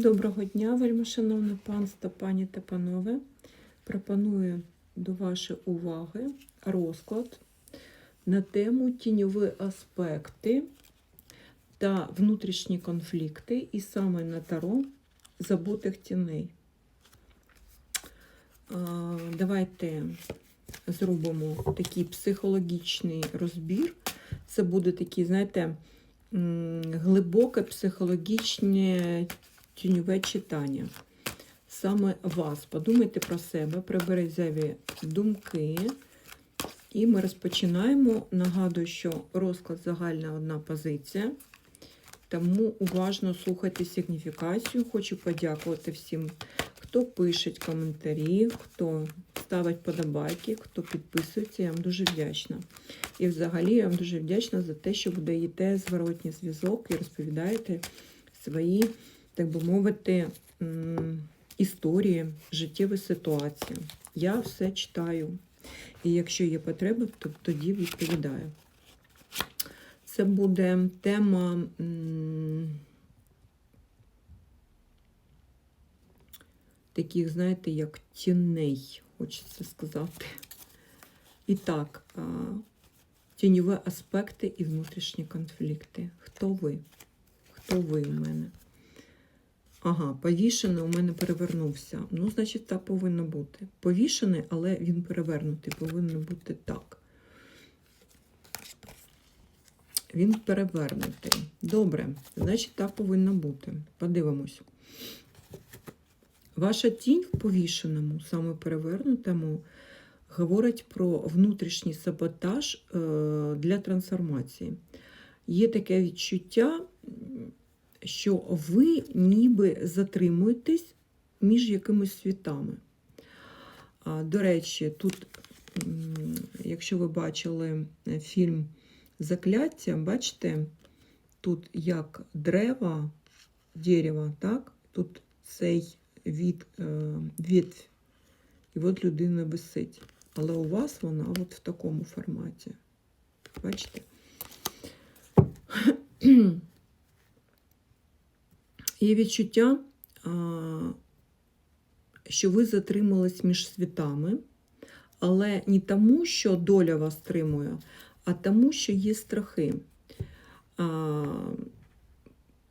Доброго дня, вельмишановне панство, пані та панове. Пропоную до вашої уваги розклад на тему тіньові аспекти та внутрішні конфлікти, і саме на таро забутих тіней. Давайте зробимо такий психологічний розбір. Це буде такий, знаєте, глибоке психологічне тіньове читання. Саме вас. Подумайте про себе, приберіть зайві думки. І ми розпочинаємо. Нагадую, що розклад загальна одна позиція. Тому уважно слухайте сигніфікацію. Хочу подякувати всім, хто пише коментарі, хто ставить подобайки, хто підписується. Я вам дуже вдячна. І взагалі я вам дуже вдячна за те, що ви даєте зворотній зв'язок і розповідаєте свої, так би мовити, історії, життєві ситуації. Я все читаю. І якщо є потреба, то тоді відповідаю. Це буде тема таких, знаєте, як тіней, хочеться сказати. І так, тіньові аспекти і внутрішні конфлікти. Хто ви? Хто ви у мене? Ага, повішений у мене перевернувся. Ну, значить, так повинно бути. Повішений, але він перевернутий. Повинно бути так. Він перевернутий. Добре, значить, так повинно бути. Подивимось. Ваша тінь в повішеному, саме перевернутому, говорить про внутрішній саботаж е, для трансформації. Є таке відчуття, що ви ніби затримуєтесь між якимись світами. До речі, тут, якщо ви бачили е, фільм Закляття, бачите, тут як дерева, дерева, так? Тут цей від, е, ветвь, і от людина висить. Але у вас вона от в такому форматі. Бачите? Є відчуття, що ви затримались між світами, але не тому, що доля вас тримує, а тому, що є страхи.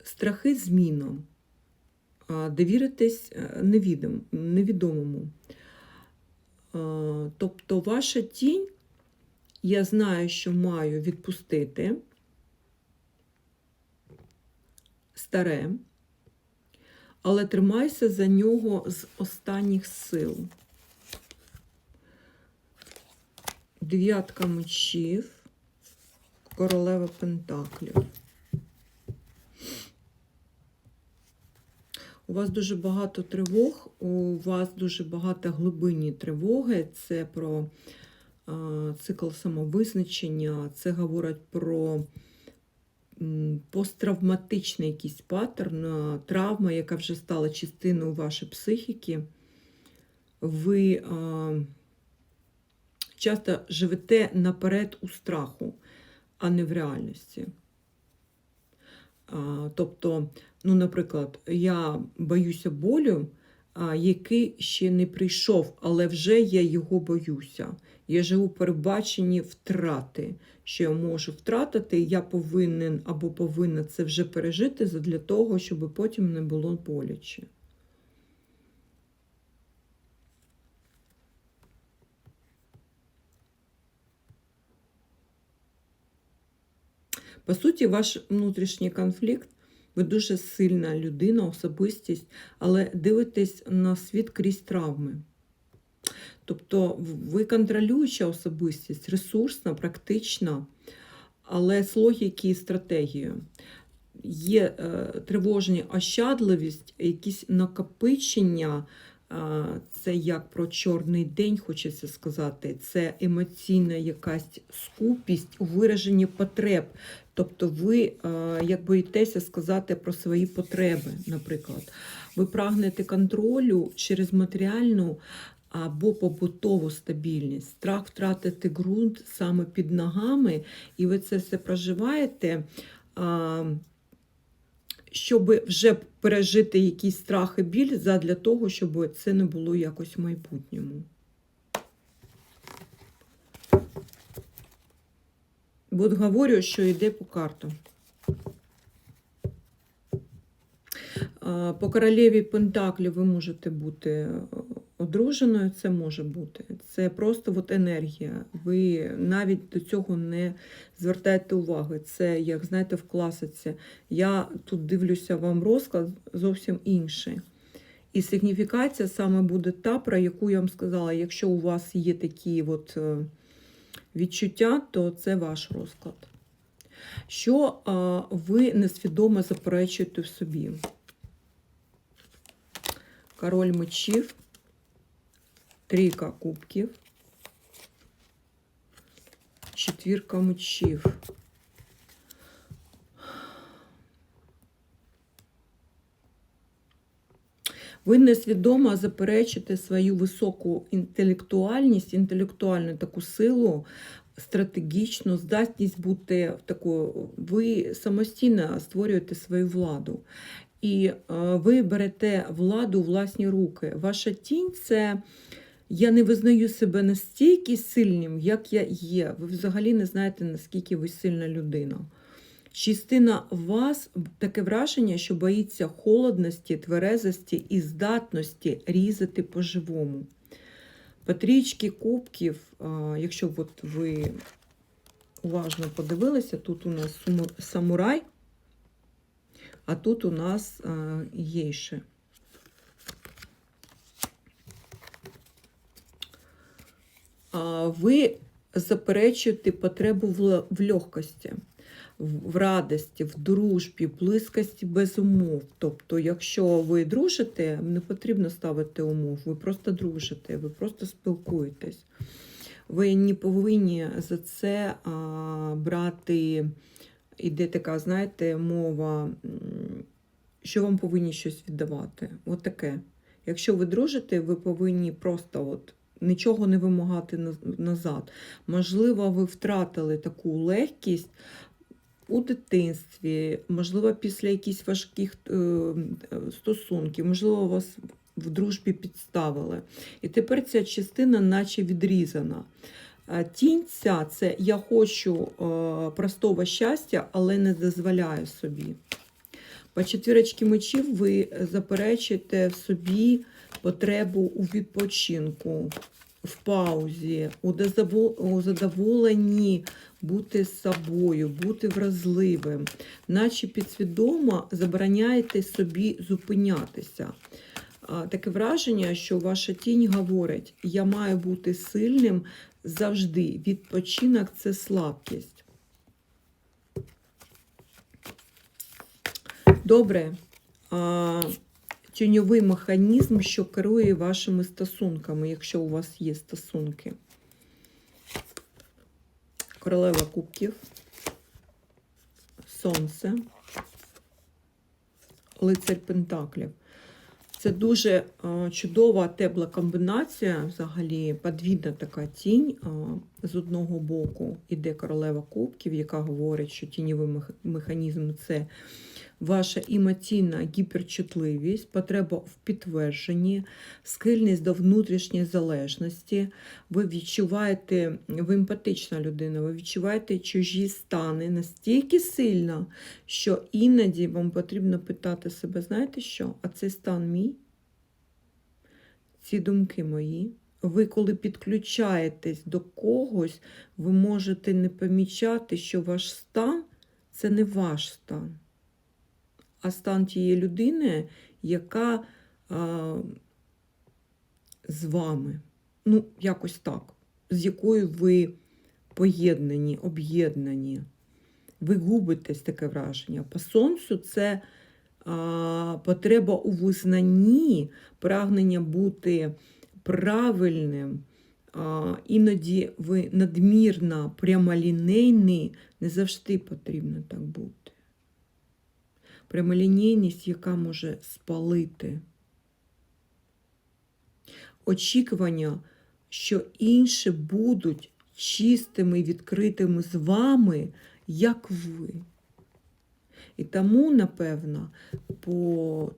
Страхи зміном. А, Довіритись е, невідом, невідомому. Тобто ваша тінь, я знаю, що маю відпустити старе, але тримайся за нього з останніх сил. Дев'ятка мечів, королева пентаклів. У вас дуже багато тривог, у вас дуже багато глибинні тривоги. Це про цикл самовизначення, це говорить про посттравматичний якийсь паттерн, травма, яка вже стала частиною вашої психіки. Ви часто живете наперед у страху, а не в реальності. Тобто, ну, наприклад, я боюся болю, який ще не прийшов, але вже я його боюся. Я живу передбаченні втрати, що я можу втратити, я повинен або повинна це вже пережити для того, щоб потім не було боляче. По суті, ваш внутрішній конфлікт, ви дуже сильна людина, особистість, але дивитесь на світ крізь травми. Тобто ви контролююча особистість, ресурсна, практична, але з логіки і стратегією. Є е, тривожні ощадливість, якісь накопичення. Це як про чорний день, хочеться сказати, це емоційна якась скупість у вираженні потреб. Тобто ви як боїтеся сказати про свої потреби, наприклад. Ви прагнете контролю через матеріальну або побутову стабільність, страх втратити ґрунт саме під ногами, і ви це все проживаєте. Щоб вже пережити якісь страх і біль задля того, щоб це не було якось в майбутньому. Бо говорю, що йде по картам. По королеві Пентаклі ви можете бути одруженою, це може бути. Це просто от енергія. Ви навіть до цього не звертайте уваги. Це, як знаєте, в класиці. Я тут дивлюся вам розклад зовсім інший. І сигніфікація саме буде та, про яку я вам сказала. Якщо у вас є такі от е, відчуття, то це ваш розклад. Що ви несвідомо заперечуєте в собі? Король мечів, трійка кубків, четвірка мечів. Ви несвідомо заперечите свою високу інтелектуальність, інтелектуальну таку силу, стратегічну здатність бути такою. Ви самостійно створюєте свою владу. І е, ви берете владу у власні руки. Ваша тінь це я не визнаю себе настільки сильним, як я є. Ви взагалі не знаєте, наскільки ви сильна людина. Частина вас таке враження, що боїться холодності, тверезості і здатності різати по-живому. По трічки кубків, якщо от ви уважно подивилися, тут у нас самурай, а тут у нас а, гейши. А, Ви заперечуєте потребу в в легкості в в радості, в дружбі, близькості без умов. Тобто, якщо ви дружите, не потрібно ставити умов, ви просто дружите, ви просто спілкуєтесь. Ви не повинні за це а, брати, іде така, знаєте, мова, що вам повинні щось віддавати. От таке. Якщо ви дружите, ви повинні просто от нічого не вимагати назад. Можливо, ви втратили таку легкість у дитинстві, можливо, після якихось важких е, стосунків, можливо, вас в дружбі підставили. І тепер ця частина наче відрізана. А Тінь ця це я хочу е, простого щастя, але не дозволяю собі. По четвірочці мечів ви заперечуєте в собі потребу у відпочинку, в паузі, у задоволенні бути собою, бути вразливим, наче підсвідомо забороняєте собі зупинятися. Таке враження, що ваша тінь говорить: я маю бути сильним завжди. Відпочинок це слабкість. Добре. Тіньовий механізм, що керує вашими стосунками, якщо у вас є стосунки. Королева кубків, сонце, лицар Пентаклів. Це дуже чудова тепла комбінація, взагалі подвійна така тінь. З одного боку іде королева кубків, яка говорить, що тіньовий механізм це ваша емоційна гіперчутливість, потреба в підтвердженні, схильність до внутрішньої залежності. Ви відчуваєте, ви емпатична людина, ви відчуваєте чужі стани настільки сильно, що іноді вам потрібно питати себе, знаєте що? А цей стан мій? Ці думки мої. Ви, коли підключаєтесь до когось, ви можете не помічати, що ваш стан це не ваш стан, а стан тієї людини, яка а, з вами. Ну, якось так, з якою ви поєднані, об'єднані. Ви губитесь таке враження. По сонцю це а, потреба у визнанні, прагнення бути правильним. А, іноді ви надмірно прямолінейний, не завжди потрібно так бути. Прямолінійність, яка може спалити. Очікування, що інші будуть чистими і відкритими з вами, як ви. І тому, напевно, по